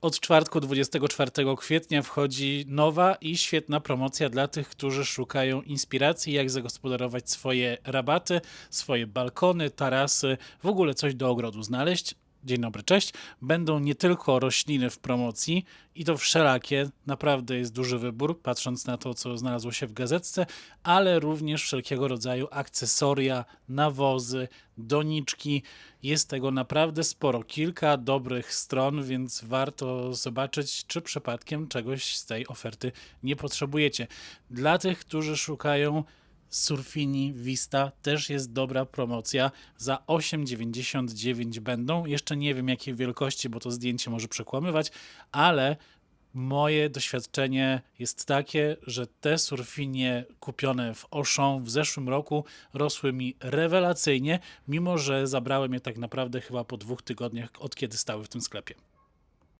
Od czwartku 24 kwietnia wchodzi nowa i świetna promocja dla tych, którzy szukają inspiracji, jak zagospodarować swoje rabaty, swoje balkony, tarasy, w ogóle coś do ogrodu znaleźć. Dzień dobry, cześć. Będą nie tylko rośliny w promocji i to wszelakie, naprawdę jest duży wybór, patrząc na to, co znalazło się w gazetce, ale również wszelkiego rodzaju akcesoria, nawozy, doniczki. Jest tego naprawdę sporo, kilka dobrych stron, więc warto zobaczyć, czy przypadkiem czegoś z tej oferty nie potrzebujecie. Dla tych, którzy szukają Surfini Vista też jest dobra promocja. Za 8,99 będą. Jeszcze nie wiem jakiej wielkości, bo to zdjęcie może przekłamywać, ale moje doświadczenie jest takie, że te surfinie kupione w Auchan w zeszłym roku rosły mi rewelacyjnie, mimo że zabrałem je tak naprawdę chyba po dwóch tygodniach od kiedy stały w tym sklepie.